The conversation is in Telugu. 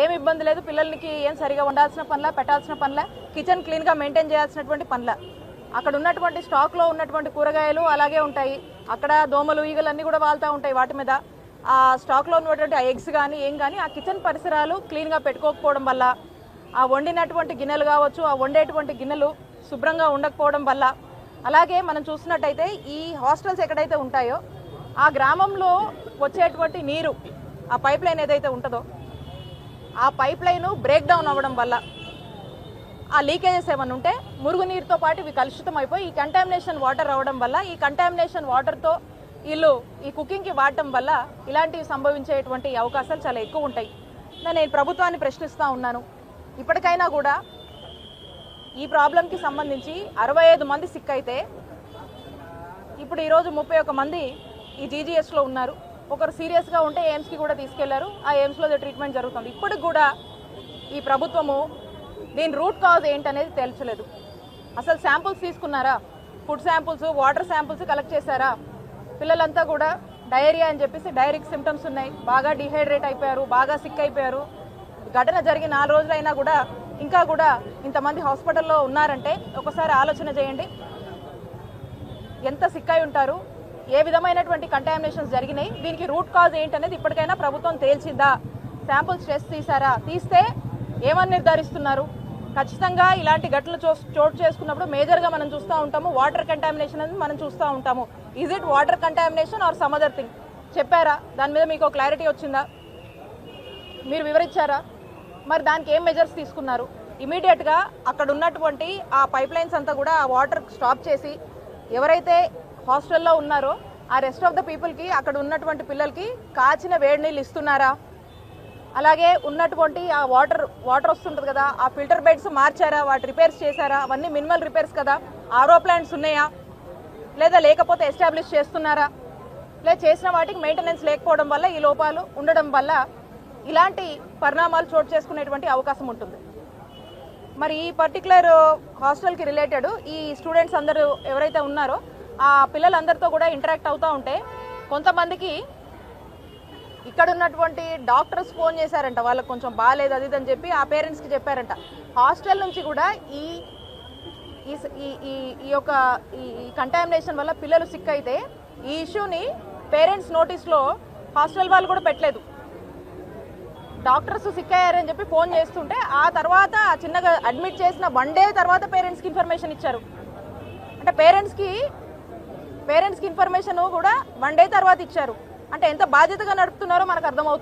ఏం ఇబ్బంది లేదు. పిల్లలకి ఏం సరిగా ఉండాల్సిన పనుల పెట్టాల్సిన పనుల కిచెన్ క్లీన్గా మెయింటైన్ చేయాల్సినటువంటి పనుల. అక్కడ ఉన్నటువంటి స్టాక్లో ఉన్నటువంటి కూరగాయలు అలాగే ఉంటాయి. అక్కడ దోమలు ఈగలు అన్నీ కూడా వాళ్తూ ఉంటాయి వాటి మీద. ఆ స్టాక్లో ఉన్నటువంటి ఆ ఎగ్స్ కానీ ఏం కానీ ఆ కిచెన్ పరిసరాలు క్లీన్గా పెట్టుకోకపోవడం వల్ల ఆ వండినటువంటి గిన్నెలు కావచ్చు ఆ వండేటువంటి గిన్నెలు శుభ్రంగా ఉండకపోవడం వల్ల. అలాగే మనం చూసినట్టయితే ఈ హాస్టల్స్ ఎక్కడైతే ఉంటాయో ఆ గ్రామంలో వచ్చేటువంటి నీరు ఆ పైప్ లైన్ ఏదైతే ఉంటుందో ఆ పైప్ లైన్ బ్రేక్ డౌన్ అవ్వడం వల్ల ఆ లీకేజెస్ ఏమైనా ఉంటే మురుగునీరుతో పాటు ఇవి కలుషితం అయిపోయి ఈ కంటామినేషన్ వాటర్ రావడం వల్ల ఈ కంటామినేషన్ వాటర్తో వీళ్ళు ఈ కుకింగ్కి వాడటం వల్ల ఇలాంటివి సంభవించేటువంటి అవకాశాలు చాలా ఎక్కువ ఉంటాయి. నేను ప్రభుత్వాన్ని ప్రశ్నిస్తూ ఉన్నాను. ఇప్పటికైనా కూడా ఈ ప్రాబ్లంకి సంబంధించి అరవై ఐదు మంది సిక్ అయితే ఇప్పుడు ఈరోజు ముప్పై ఒక మంది ఈ జీజీఎస్లో ఉన్నారు. ఒకరు సీరియస్గా ఉంటే ఎయిమ్స్కి కూడా తీసుకెళ్ళారు. ఆ ఎయిమ్స్లో ట్రీట్మెంట్ జరుగుతుంది. ఇప్పటికి కూడా ఈ ప్రభుత్వము దీని రూట్ కాజ్ ఏంటనేది తేల్చలేదు. అసలు శాంపుల్స్ తీసుకున్నారా? Food samples water samples collect చేశారా? పిల్లలంతా కూడా డయేరియా అని చెప్పేసి డైరిక్ సిమ్టమ్స్ ఉన్నాయి. బాగా డిహైడ్రేట్ అయిపోయారు బాగా సిక్ అయిపోయారు. ఘటన జరిగి నాలుగు రోజులైనా కూడా ఇంకా కూడా ఇంతమంది హాస్పిటల్లో ఉన్నారంటే ఒకసారి ఆలోచన చేయండి. ఎంత సిక్ అయి ఉంటారు? ఏ విధమైనటువంటి కంటామినేషన్స్ జరిగినాయి? దీనికి రూట్ కాజ్ ఏంటనేది ఇప్పటికైనా ప్రభుత్వం తేల్చిందా? శాంపుల్స్ టెస్ట్ తీసారా తీస్తే ఏమని నిర్ధారిస్తున్నారు? ఖచ్చితంగా ఇలాంటి ఘటనలు చోటు చేసుకున్నప్పుడు మేజర్గా మనం చూస్తూ ఉంటాము. వాటర్ కంటామినేషన్ అని మనం చూస్తూ ఉంటాము. Is it water contamination or some other thing చెప్పారా? దాని మీద మీకు క్లారిటీ వచ్చిందా? మీరు వివరించారా? మరి దానికి ఏం మెజర్స్ తీసుకున్నారు? ఇమీడియట్గా అక్కడ ఉన్నటువంటి ఆ పైప్ లైన్స్ అంతా కూడా ఆ వాటర్ స్టాప్ చేసి ఎవరైతే హాస్టల్లో ఉన్నారో ఆ రెస్ట్ ఆఫ్ ద పీపుల్కి అక్కడ ఉన్నటువంటి పిల్లలకి కాచిన వేడి నీళ్ళు ఇస్తున్నారా? అలాగే ఉన్నటువంటి ఆ వాటర్ వాటర్ వస్తుంటుంది కదా ఆ ఫిల్టర్ బెడ్స్ మార్చారా? వాటి రిపేర్స్ చేశారా? అవన్నీ మినిమల్ రిపేర్స్ కదా? ఆరో ప్లాంట్స్ ఉన్నాయా? లేదా లేకపోతే ఎస్టాబ్లిష్ చేస్తున్నారా? లేదా చేసిన వాటికి మెయింటెనెన్స్ లేకపోవడం వల్ల ఈ లోపాలు ఉండడం వల్ల ఇలాంటి పరిణామాలు చోటు చేసుకునేటువంటి అవకాశం ఉంటుంది. మరి ఈ పర్టికులర్ హాస్టల్కి రిలేటెడ్ ఈ స్టూడెంట్స్ అందరూ ఎవరైతే ఉన్నారో ఆ పిల్లలందరితో కూడా ఇంటరాక్ట్ అవుతూ ఉంటే కొంతమందికి ఇక్కడ ఉన్నటువంటి డాక్టర్స్ ఫోన్ చేశారంట వాళ్ళకి కొంచెం బాగాలేదు అది ఇది అని చెప్పి ఆ పేరెంట్స్కి చెప్పారంట. హాస్టల్ నుంచి కూడా ఈ ఈ ఈ ఈ ఈ యొక్క ఈ కంటామినేషన్ వల్ల పిల్లలు సిక్ అయితే ఈ ఇష్యూని పేరెంట్స్ నోటీస్లో హాస్టల్ వాళ్ళు కూడా పెట్టలేదు. డాక్టర్స్ సిక్ అయ్యారని చెప్పి ఫోన్ చేస్తుంటే ఆ తర్వాత చిన్నగా అడ్మిట్ చేసిన వన్ డే తర్వాత పేరెంట్స్కి ఇన్ఫర్మేషన్ ఇచ్చారు. అంటే పేరెంట్స్కి పేరెంట్స్కి ఇన్ఫర్మేషన్ కూడా వన్ డే తర్వాత ఇచ్చారు. అంటే ఎంత బాధ్యతగా నడుపుతున్నారో మనకు అర్థమవుతుంది.